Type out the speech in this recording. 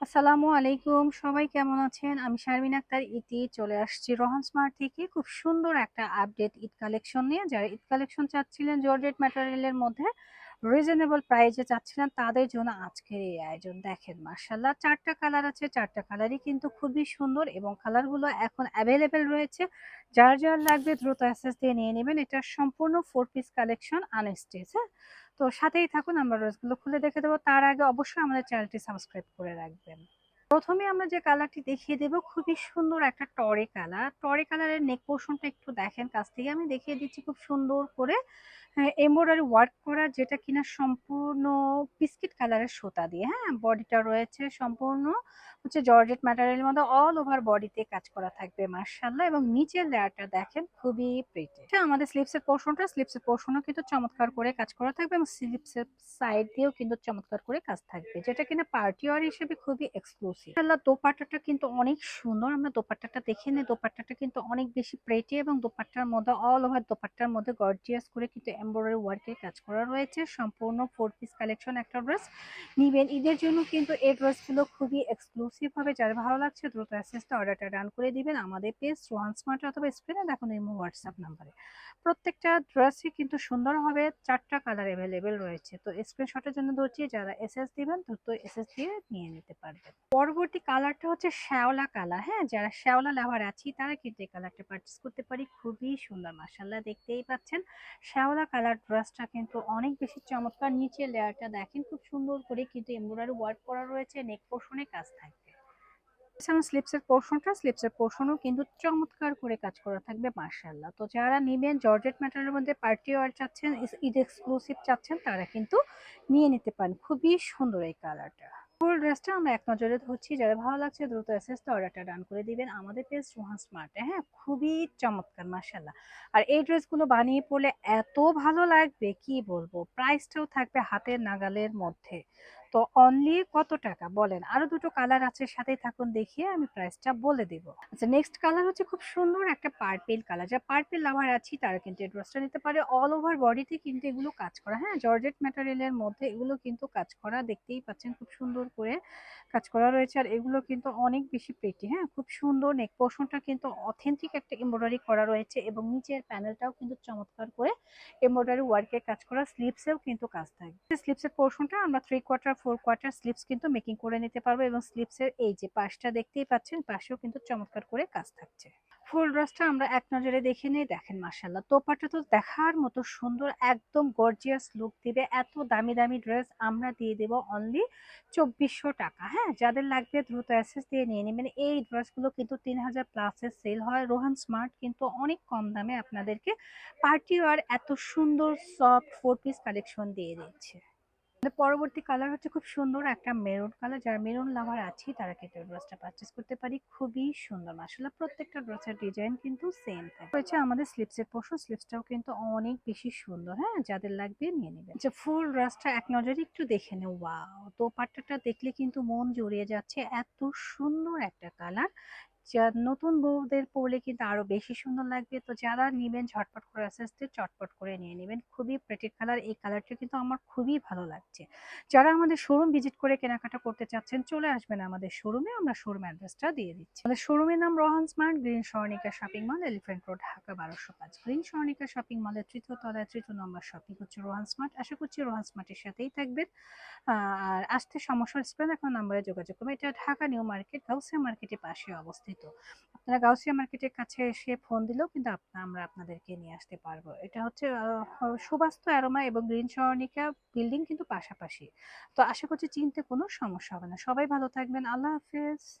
আসসালামু আলাইকুম। সবাই কেমন আছেন? আমি শারমিন আক্তার, ইতি চলে আসছি রহন স্মার্ট থেকে। খুব সুন্দর একটা আপডেট ঈদ কালেকশন নিয়ে। যারা ঈদ কালেকশন চাচ্ছিলেন জর্জেট ম্যাটেরিয়ালের মধ্যে রিজনেবল প্রাইজে চাচ্ছিলেন তাদের জন্য আজকের এই আয়োজন। দেখেন মার্শাল্লাহ চারটা কালার আছে, চারটা কালারই কিন্তু খুবই সুন্দর এবং কালারগুলো এখন অ্যাভেলেবেল রয়েছে। যার যার লাগবে দ্রুত অ্যাসেস দিয়ে নিয়ে নেবেন। এটা সম্পূর্ণ ফোর পিস কালেকশন আনস্টেজ হ্যাঁ? তো সাথেই থাকুন, আমরা রোজগুলো খুলে দেখে দেবো। তার আগে অবশ্যই আমাদের চ্যানেলটি সাবস্ক্রাইব করে রাখবেন। প্রথমে আমরা যে কালারটি দেখিয়ে দেব, খুবই সুন্দর একটা টরে কালার টরে কালারের নেক পোর্শনটা একটু দেখেন, কাছ থেকে আমি দেখিয়ে দিচ্ছি, খুব সুন্দর করে। এমব্রয়ডারি ওয়ার্ক করা যেটা কিনা সম্পূর্ণ বিস্কিট কালারের সুতা দিয়ে হ্যাঁ বডিটা রয়েছে সম্পূর্ণ হচ্ছে জর্জেট ম্যাটেরিয়ালের মধ্যে অল ওভার বডিতে কাজ করা থাকবে মার্শাল্লাহ এবং নিচের লেয়ারটা দেখেন খুবই প্রিটি আমাদের স্লিপসের পোর্শনটা স্লিপসের পোর্শনও কিন্তু চমৎকার করে কাজ করা থাকবে এবং স্লিপসের সাইড দিয়েও কিন্তু চমৎকার করে কাজ থাকবে, যেটা কিনা পার্টি ওয়ার হিসেবে খুবই এক্সক্লুসিভ আল্লাহ দোপাট্টাটা কিন্তু অনেক সুন্দর, আমরা দোপাট্টাটা দেখে নিই, দোপাট্টাটা কিন্তু অনেক বেশি প্রেটি এবং দোপাট্টার মধ্যে অল ওভার দোপাট্টার মধ্যে গর্জিয়াস করে কিন্তু এমব্রয়ডারি ওয়ার্কের কাজ করা রয়েছে। সম্পূর্ণ ফোর পিস কালেকশন একটা ড্রেস নিবেন। ঈদের জন্য কিন্তু এই ড্রেসগুলো খুবই এক্সক্লুসিভ হবে যার ভালো লাগছে দ্রুত অ্যাসেসটা অর্ডারটা ডান করে দিবেন আমাদের পেজ রোহান স্মার্ট অথবা স্ক্রিনে দেখুন এই হোয়াটসঅ্যাপ নাম্বারে প্রত্যেকটা ড্রেসই কিন্তু সুন্দর হবে, চারটা কালার অ্যাভেলেবেল রয়েছে। তো স্ক্রিনশটের জন্য ধরছি যারা এসএস দিবেন দ্রুত এসএস দিয়ে নিয়ে নিতে পারবেন। পরবর্তী কালারটা হচ্ছে শ্যাওলা কালার হ্যাঁ? যারা শ্যাওলা লাভার আছি, তারা কিন্তু এই কালারটা পারচেস করতে পারি। খুবই সুন্দর মাসাল্লাহ দেখতেই পাচ্ছেন। শ্যাওলা কালার ড্রেসটা কিন্তু অনেক বেশি চমৎকার। নিচে লেয়ারটা দেখেন, খুব সুন্দর করে কিন্তু এমব্রয়ডারি ওয়ার্ক করা রয়েছে নেক পোর্শনে কাজ থাকবে। এছাড়া স্লিপসের পোর্শনটা স্লিপসের পোর্শনও কিন্তু চমৎকার করে কাজ করা থাকবে মার্শাল্লাহ তো যারা নেবেন জর্জেট ম্যাটারের মধ্যে পার্টি ওয়ার চাচ্ছেন, ঈদ এক্সক্লুসিভ চাচ্ছেন, তারা কিন্তু নিয়ে নিতে পারেন। খুবই সুন্দর এই কালারটা ফুল ড্রেসটা আমরা এক নজরে ধরছি। যারা ভালো লাগছে দ্রুত এসএস অর্ডারটা ডান করে দিবেন। আমাদের পেজ সোহান স্মার্ট হ্যাঁ? খুবই চমৎকার মার্শাল্লাহ আর এই ড্রেসগুলো বানিয়ে পড়লে এত ভালো লাগবে, কি বলব? প্রাইসটাও থাকবে হাতের নাগালের মধ্যে। তো অনলি কত টাকা? বলেন। আরও দুটো কালার আছে, সাথেই থাকুন, দেখিয়ে আমি প্রাইসটা বলে দেব। আচ্ছা নেক্সট কালার হচ্ছে খুব সুন্দর একটা পার্পেল কালার যা পার্পেল লাভার আছি, তারা কিন্তু ড্রেসটা নিতে পারে। অল ওভার বডিতে কিন্তু এগুলো কাজ করা। হ্যাঁ জর্জেট ম্যাটেরিয়ালের মধ্যে এগুলো কিন্তু কাজ করা। দেখতেই পাচ্ছেন, খুব সুন্দর করে কাজ করা রয়েছে। আর এগুলো কিন্তু অনেক বেশি প্রেটি হ্যাঁ খুব সুন্দর নেক পোর্শনটা কিন্তু অথেন্টিক একটা এমব্রয়ডারি করা রয়েছে এবং নিচের প্যানেলটাও কিন্তু চমৎকার করে এমব্রয়ডারি ওয়ার্কের কাজ করা। স্লিপসেও কিন্তু কাজ থাকে স্লিপসের পোর্শনটা আমরা three quarter four quarter slips কিন্তু মেকিং করে নিতে পারব এবং স্লিপসের এই যে পাশটা দেখতেই পাচ্ছেন, পাশেও কিন্তু চমৎকার করে কাজ থাকছে। ফুল ড্রেসটা আমরা এক নজরে দেখে নিই, দেখেন মার্শাল্লাহ তোপাটা তো দেখার মতো সুন্দর, একদম গর্জিয়াস লুক দিবে। এত দামি দামি ড্রেস আমরা দিয়ে দেব অনলি চব্বিশশো টাকা। হ্যাঁ যাদের লাগবে দ্রুত অ্যাসেস দিয়ে নিয়ে নেবেন। এই ড্রেসগুলো কিন্তু তিন হাজার প্লাসের সেল হয়। রোহান স্মার্ট কিন্তু অনেক কম দামে আপনাদেরকে পার্টি ওয়ার এত সুন্দর সফট ফোর পিস কালেকশন দিয়ে দিচ্ছে। পরবর্তী কালার হচ্ছে খুব সুন্দর একটা মেরুন কালার যারা মেরুন লাভার আছে, তারা কিন্তু ড্রেসটা পারচেস করতে পারি। খুবই সুন্দর। আসলে প্রত্যেকটা ড্রেসের ডিজাইন কিন্তু সেম থাকে। রয়েছে আমাদের স্লিপসের পোর্শন স্লিপসটাও কিন্তু অনেক বেশি সুন্দর হ্যাঁ? যাদের লাগবে নিয়ে নেবেন। যে ফুল ড্রেসটা এক নজরে একটু দেখে নেও। ওয়াও তো পাট্টাটা দেখলে কিন্তু মন জড়িয়ে যাচ্ছে। এত সুন্দর একটা কালার যা নতুন বউদের পরলে কিন্তু আরও বেশি সুন্দর লাগবে। তো যারা নিবেন ঝটপট করে আস্তে চটপট করে নিয়ে নেবেন। খুবই প্রেটি কালার এই কালারটা কিন্তু আমার খুবই ভালো লাগছে। যারা আমাদের শোরুম ভিজিট করে কেনাকাটা করতে চাচ্ছেন, চলে আসবেন আমাদের শোরুমে আমরা শোরুম অ্যাড্রেসটা দিয়ে দিচ্ছি। আমাদের শোরুমের নাম Rohan Smart, Green Swarnika shopping mall Elephant Road Dhaka, বারোশো পাঁচ। গ্রিন স্বর্ণিকা শপিং মলের তৃতীয় তলায় তৃতীয় নম্বর শপিং হচ্ছে রোহান স্মার্ট। আশা করছি রোহান স্মার্টের সাথেই থাকবেন। আর আসতে সমস্যা স্ক্রিন এখন নাম্বারে যোগাযোগ করবেন। এটা ঢাকা নিউ মার্কেট গাউসিয়া মার্কেটের পাশে অবস্থিত। আপনারা গাউসিয়া মার্কেটের কাছে এসে ফোন দিলেও কিন্তু আমরা আপনাদেরকে নিয়ে আসতে পারব। এটা হচ্ছে সুবাস্ত অ্যারোমা এবং গ্রিন সরণিকা বিল্ডিং কিন্তু পাশাপাশি। তো আশা করছি চিনতে কোনো সমস্যা হবে না। সবাই ভালো থাকবেন। আল্লাহ হাফেজ।